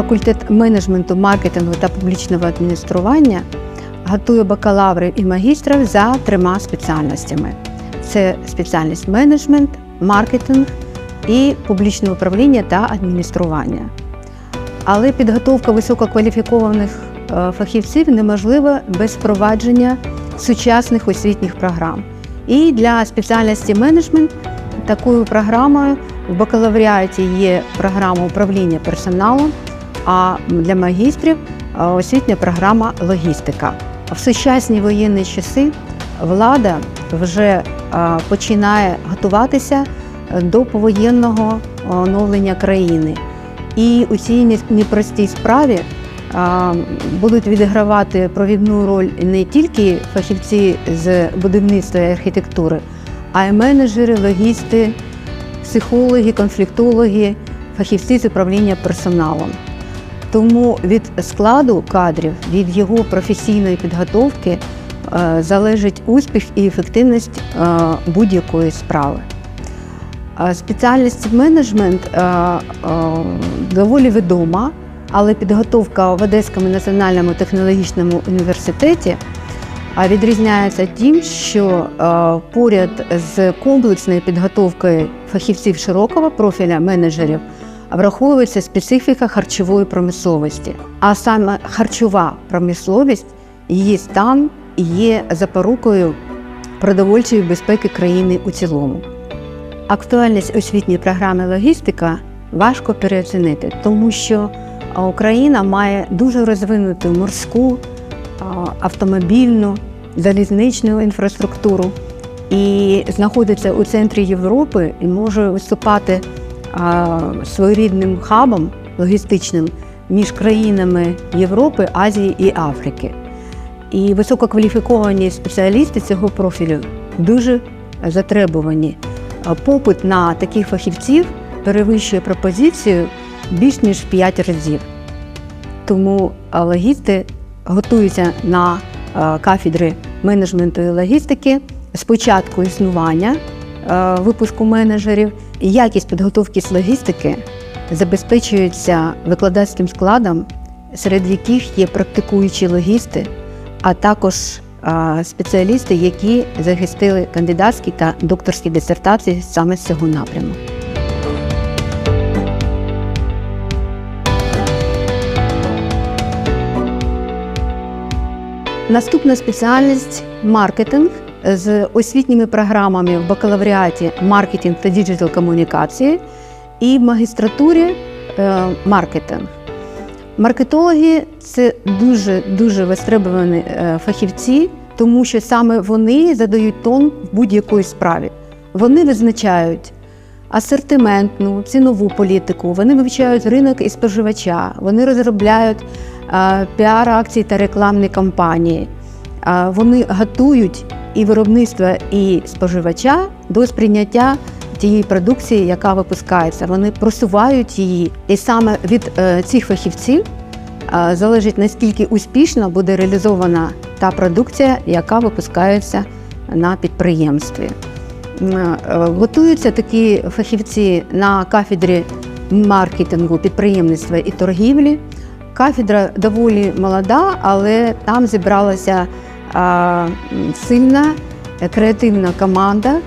факультет менеджменту, маркетингу та публічного адміністрування готує бакалаврів і магістрів за трьома спеціальностями: це спеціальність менеджмент, маркетинг і публічне управління та адміністрування. Але підготовка висококваліфікованих е, фахівців неможлива без впровадження сучасних освітніх програм. І для спеціальності менеджмент такою програмою в бакалавріаті є програма управління персоналом, а для магістрів е, освітня програма логістика. В сучасні воєнні часи влада вже е, починає готуватися до повоєнного оновлення країни. І у цій непростій справі будуть відігравати провідну роль не тільки фахівці з будівництва і архітектури, а й менеджери, логісти, психологи, конфліктологи, фахівці з управління персоналом. Тому від складу кадрів, від його професійної підготовки е, залежить успіх і ефективність е, будь-якої справи. Спеціальність менеджмент е, е, доволі відома, але підготовка в Одеському національному технологічному університеті відрізняється тим, що е, поряд з комплексною підготовкою фахівців широкого профіля менеджерів враховується специфіка харчової промисловості. А саме харчова промисловість, її стан є запорукою продовольчої безпеки країни у цілому. Актуальність освітньої програми логістика важко переоцінити, тому що Україна має дуже розвинуту морську, автомобільну, залізничну інфраструктуру і знаходиться у центрі Європи і може виступати своєрідним хабом логістичним між країнами Європи, Азії і Африки. І висококваліфіковані спеціалісти цього профілю дуже затребувані. Попит на таких фахівців перевищує пропозицію більш ніж в 5 разів. Тому логісти готуються на кафедри менеджменту і логістики з початку існування випуску менеджерів. І якість підготовки з логістики забезпечується викладацьким складом, серед яких є практикуючі логісти, а також спеціалісти, які захистили кандидатські та докторські дисертації саме з цього напряму. Наступна спеціальність маркетинг з освітніми програмами в бакалавріаті маркетинг та діджитал комунікації і в магістратурі е, маркетинг. Маркетологи це дуже дуже вистребувані е, фахівці, тому що саме вони задають тон в будь-якої справі. Вони визначають асортиментну, цінову політику, вони вивчають ринок і споживача, вони розробляють е, піар-акції та рекламні кампанії. Вони готують і виробництво, і споживача до сприйняття тієї продукції, яка випускається. Вони просувають її. І саме від е, цих фахівців е, залежить наскільки успішно буде реалізована та продукція, яка випускається на підприємстві. Е, Готуються такі фахівці на кафедрі маркетингу, підприємництва і торгівлі. Кафедра доволі молода, але там зібралася сильна креативна команда.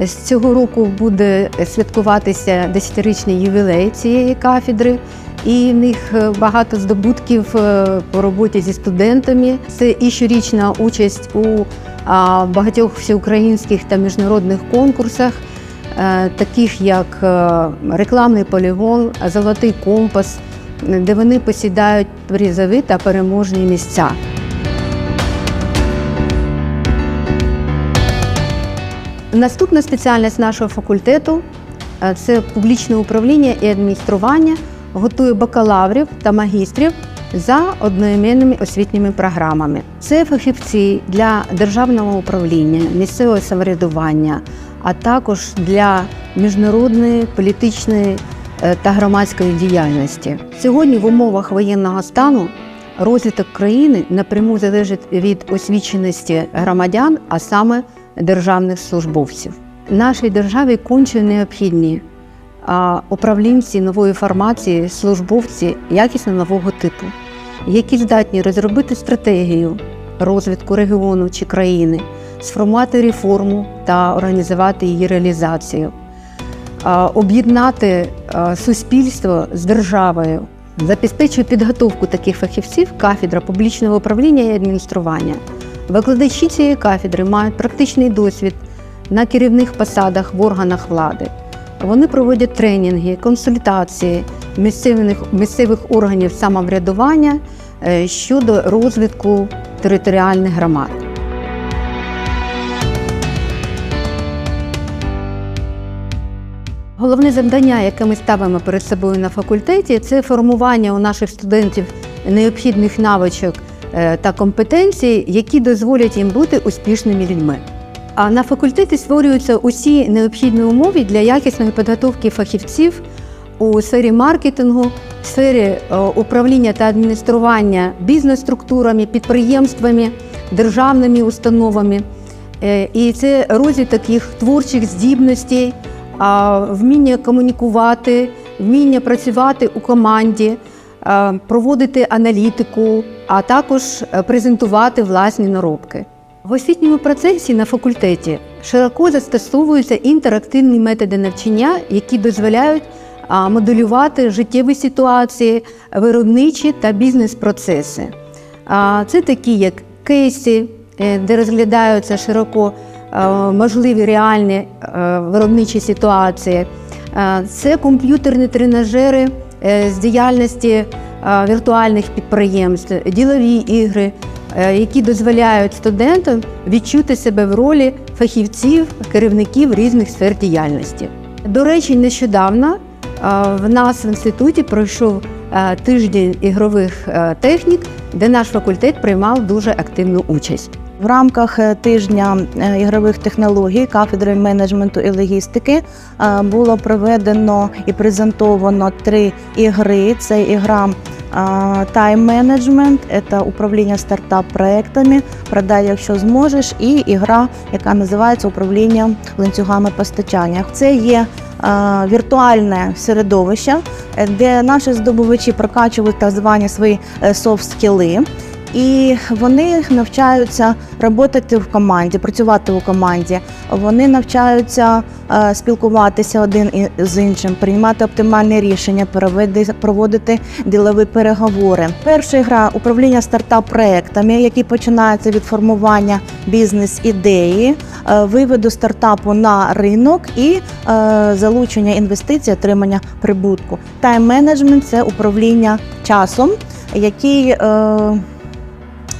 З цього року буде святкуватися 10-річний ювілей цієї кафедри, і в них е, багато здобутків е, по роботі зі студентами. Це і щорічна участь у багатьох всеукраїнських та міжнародних конкурсах, е, таких як рекламний полігон, Золотий компас, де вони посідають призові та переможні місця. Наступна спеціальність нашого факультету е, це публічне управління і адміністрування, готує бакалаврів та магістрів за одноіменними освітніми програмами. Це фахівці для державного управління, місцевого самоврядування, а також для міжнародної політичної е, та громадської діяльності. Сьогодні в умовах воєнного стану розвиток країни напряму залежить від освіченості громадян, а саме державних службовців. Нашій державі конче необхідні управлінці нової формації, службовці якісно нового типу, які здатні розробити стратегію розвитку регіону чи країни, сформувати реформу та організувати її реалізацію, об'єднати суспільство з державою, забезпечує підготовку таких фахівців кафедра публічного управління і адміністрування. Викладачі цієї кафедри мають практичний досвід на керівних посадах в органах влади. Вони проводять тренінги, консультації місцевих, місцевих органів самоврядування е, щодо розвитку територіальних громад. Головне завдання, яке ми ставимо перед собою на факультеті, це формування у наших студентів необхідних навичок та компетенцій, які дозволять їм бути успішними людьми. А на факультеті створюються усі необхідні умови для якісної підготовки фахівців у сфері маркетингу, сфері е, управління та адміністрування бізнес-структурами, підприємствами, державними установами. Е, І це розвиток їх творчих здібностей, вміння комунікувати, вміння працювати у команді, проводити аналітику, а також е, презентувати власні наробки. В освітньому процесі на факультеті широко застосовуються інтерактивні методи навчання, які дозволяють моделювати життєві ситуації, виробничі та бізнес-процеси. Це такі, як кейси, е, де розглядаються широко е, можливі реальні виробничі ситуації. Це комп'ютерні тренажери з діяльності віртуальних підприємств, ділові ігри, е, які дозволяють студентам відчути себе в ролі фахівців, керівників різних сфер діяльності. До речі, нещодавно е, в нас в інституті пройшов е, тиждень ігрових е, технік, де наш факультет приймав дуже активну участь. В рамках е, тижня е, ігрових технологій кафедри менеджменту і логістики е, було проведено і презентовано три ігри. Це ігра тайм-менеджмент, це управління стартап-проектами, продай, якщо зможеш, і ігра, яка називається управління ланцюгами постачання. Це є віртуальне середовище, де наші здобувачі прокачують так звані свої софт-скіли. І вони навчаються працювати в команді, працювати у команді. Вони навчаються е, спілкуватися один з іншим, приймати оптимальні рішення, проводити ділові переговори. Перша гра управління стартап-проектами, які починаються від формування бізнес-ідеї, е, виводу стартапу на ринок і е, залучення інвестицій, отримання прибутку. Тайм-менеджмент це управління часом, який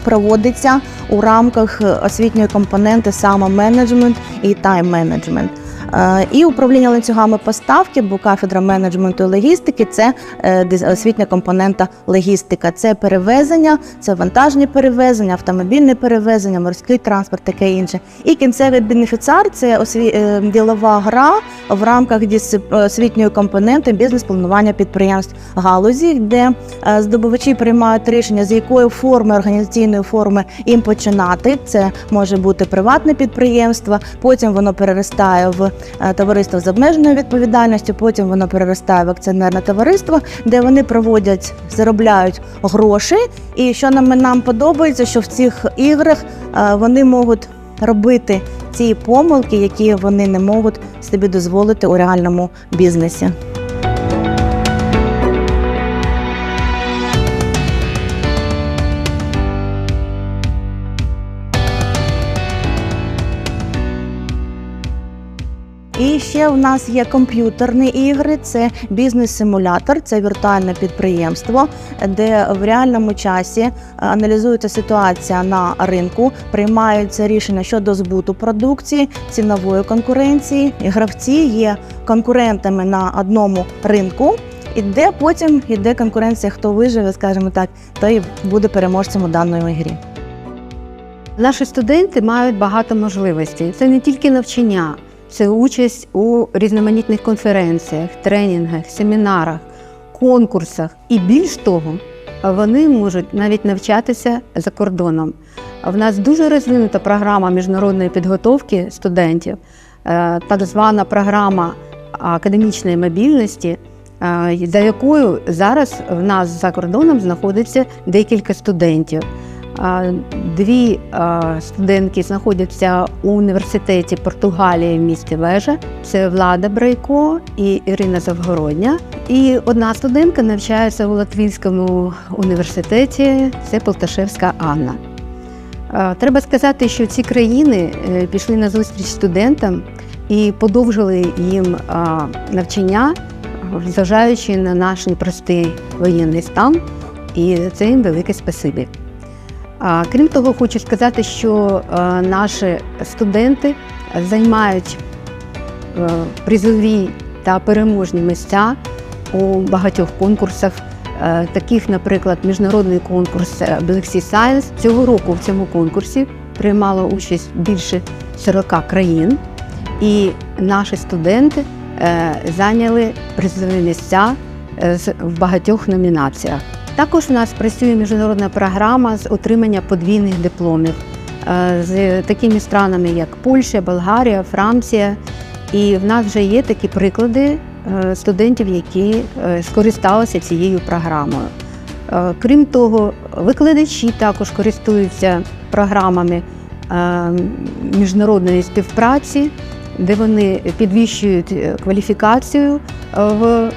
проводиться у рамках е, освітньої компоненти самоменеджмент і тайм-менеджмент. Е, І управління ланцюгами поставки, бо кафедра менеджменту і логістики це е, освітня компонента логістика. Це перевезення, це вантажні перевезення, автомобільне перевезення, морський транспорт, таке інше. І кінцевий бенефіціар це осві... е, ділова гра в рамках освітньої компоненти бізнес-планування підприємств галузі, де здобувачі приймають рішення, з якої форми організаційної форми їм починати. Це може бути приватне підприємство, потім воно переростає в товариство з обмеженою відповідальністю, потім воно переростає в акціонерне товариство, де вони проводять, заробляють гроші. І що нам, нам подобається, що в цих іграх е, вони можуть робити ці помилки, які вони не можуть собі дозволити у реальному бізнесі. І ще в нас є комп'ютерні ігри, це бізнес-симулятор, це віртуальне підприємство, де в реальному часі е, аналізується ситуація на ринку, приймаються рішення щодо збуту продукції, цінової конкуренції. І гравці є конкурентами на одному ринку. І де потім йде конкуренція, хто виживе, скажімо так, той буде переможцем у даної грі. Наші студенти мають багато можливостей. Це не тільки навчання, це участь у різноманітних конференціях, тренінгах, семінарах, конкурсах. І більш того, вони можуть навіть навчатися за кордоном. В нас дуже розвинута програма міжнародної підготовки студентів, е, так звана програма академічної мобільності, е, за якою зараз в нас за кордоном знаходиться декілька студентів. Дві студентки знаходяться у університеті Португалії в місті Вежа. Це Влада Брайко і Ірина Завгородня. І одна студентка навчається у Латвійському університеті. Це Полташевська Анна. Треба сказати, що ці країни е, пішли на зустріч студентам і подовжили їм навчання, зважаючи на наш непростий воєнний стан, і це їм велике спасибі. Крім того, хочу сказати, що наші студенти займають призові та переможні місця у багатьох конкурсах, таких, наприклад, міжнародний конкурс е, Black Sea Science. Цього року в цьому конкурсі приймало участь більше 40 країн, і наші студенти е, зайняли призові місця е, в багатьох номінаціях. Також у нас працює міжнародна програма з отримання подвійних дипломів е, з такими странами, як Польща, Болгарія, Франція. І в нас вже є такі приклади е, студентів, які е, скористалися цією програмою. Крім того, викладачі також користуються програмами міжнародної співпраці, де вони підвищують кваліфікацію в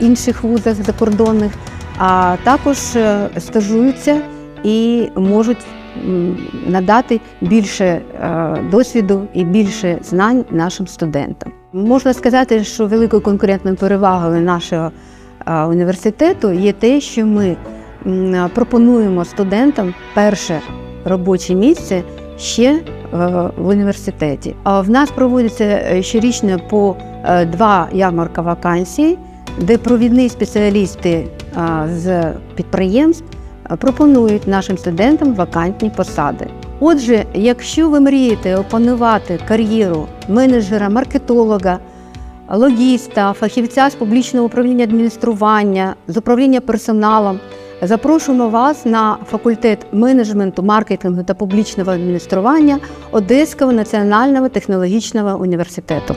інших вузах закордонних, а також е, стажуються і можуть надати більше е, досвіду і більше знань нашим студентам. Можна сказати, що великою конкурентною перевагою нашого е, університету є те, що ми пропонуємо студентам перше робоче місце ще в університеті. А в нас проводиться щорічно по два ярмарка вакансій, де провідні спеціалісти е, з підприємств е, пропонують нашим студентам вакантні посади. Отже, якщо ви мрієте опанувати кар'єру менеджера, маркетолога, логіста, фахівця з публічного управління адміністрування, з управління персоналом, запрошуємо вас на факультет менеджменту, маркетингу та публічного адміністрування Одеського національного технологічного університету.